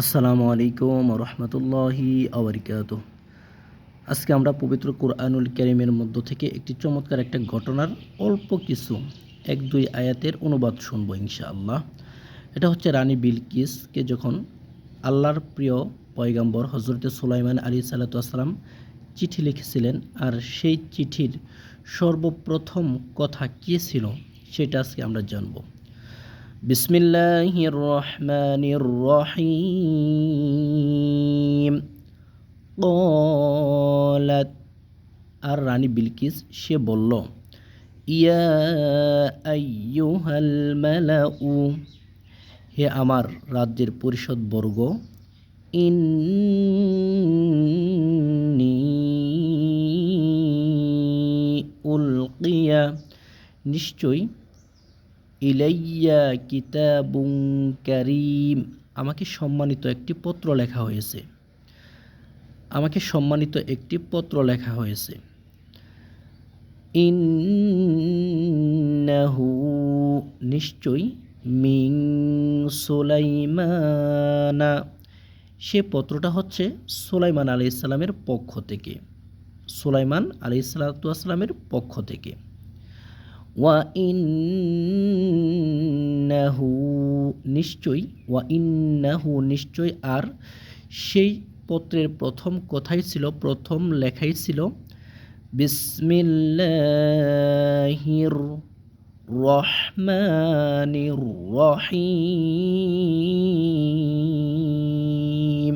আসসালামু আলাইকুম রহমতুল্লাহি আবরিকাত। আজকে আমরা পবিত্র কোরআনুল করিমের মধ্য থেকে একটি চমৎকার একটা ঘটনার অল্প কিছু এক দুই আয়াতের অনুবাদ শুনব ইনশাআল্লাহ। এটা হচ্ছে রানী বিলকিসকে যখন আল্লাহর প্রিয় পয়গাম্বর হজরত সুলাইমান আলী সাল্লাতাম চিঠি লিখেছিলেন, আর সেই চিঠির সর্বপ্রথম কথা কী ছিল সেটা আজকে আমরা জানব। বিসমিল্লাহির রহমানির রহিম। কলাত, আর রানী বিলকিস, সে বলল, ইয়া আইয়ুহাল মালাউ, হে আমার রাজ্যের পরিষদ বর্গ, ইন্নি উলকিয়া, নিশ্চয়ই ইলাইয়া কিতাবুং কারিম। আমাকে সম্মানিত একটি পত্র লেখা হয়েছে। আমাকে সম্মানিত একটি পত্র লেখা হয়েছে। ইন্নাহু নিশ্চয়ই মিং সোলাইমানা। সে পত্রটা হচ্ছে সোলাইমান আলি ইসলামের পক্ষ থেকে। সোলাইমান আলি ইসলাতামের পক্ষ থেকে। ওয়া ইন্নাহু নিশ্চয়ই, ওয়া ইন্নাহু নিশ্চয় আর সেই পত্রের প্রথম কথাই ছিল, প্রথম লেখাই ছিল, বিসমিল্লাহির রহমানির রহিম।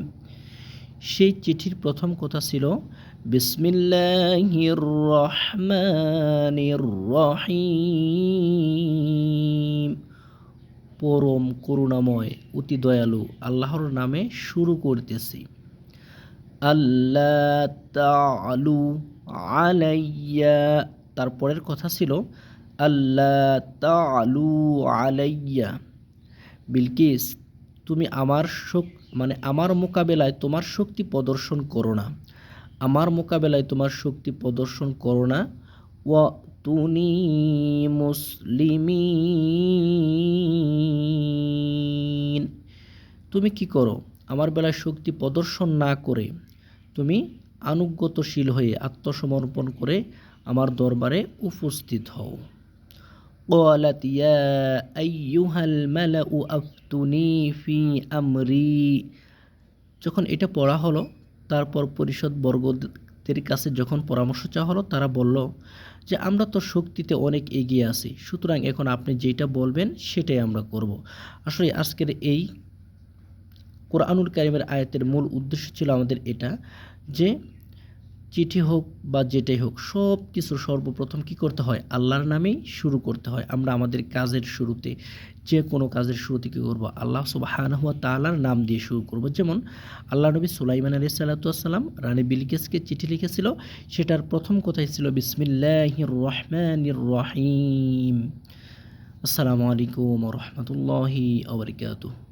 সেই চিঠির প্রথম কথা ছিল, বিসমিল্লাহির রহমানির রহিম। পরম করুণাময়, অতি দয়ালু আল্লাহর নামে শুরু করতেছি। আল্লাহ আলাইয়া তারপরের কথা ছিল আল্লাহ তালু আলাইয়া। বিলকিস, তুমি আমার শোক মানে আমার মোকাবেলায় তোমার শক্তি প্রদর্শন করো না। আমার মোকাবেলায় তোমার শক্তি প্রদর্শন করো না। ও তুনি মুসলিমি তুমি কি করো আমার বেলায় শক্তি প্রদর্শন না করে তুমি আনুগত্যশীল হয়ে আত্মসমর্পণ করে আমার দরবারে উপস্থিত হও قالت يا أيها الملأ أفتني في أمري যখন এটা পড়া হলো তারপর পরিষদ বর্গদের কাছে যখন পরামর্শ চাওয়া হলো তারা বলল যে আমরা তো শক্তিতে অনেক এগিয়ে আছি সুতরাং এখন আপনি যেটা বলবেন সেটাই আমরা করব। আসলে আজকের এই কোরআনুল কারিমের আয়াতের মূল উদ্দেশ্য ছিল আমাদের এটা যে চিঠি হোক বা যেটাই হোক, সব কিছু সর্বপ্রথম কি করতে হয়? আল্লাহর নামেই শুরু করতে হয়। আমরা আমাদের কাজের শুরুতে, যে কোনো কাজের শুরুতে কী করব? আল্লাহ সুবাহানহুয়া তালার নাম দিয়ে শুরু করব। যেমন আল্লাহ নবী সুলাইমান আলি সাল্লাতাম রানী বিলকেসকে চিঠি লিখেছিল। সেটার প্রথম কথাই ছিল বিসমিল্লাহ রহমান রহিম। আসসালামু আলাইকুম রহমতুল্লাহি আবরকাত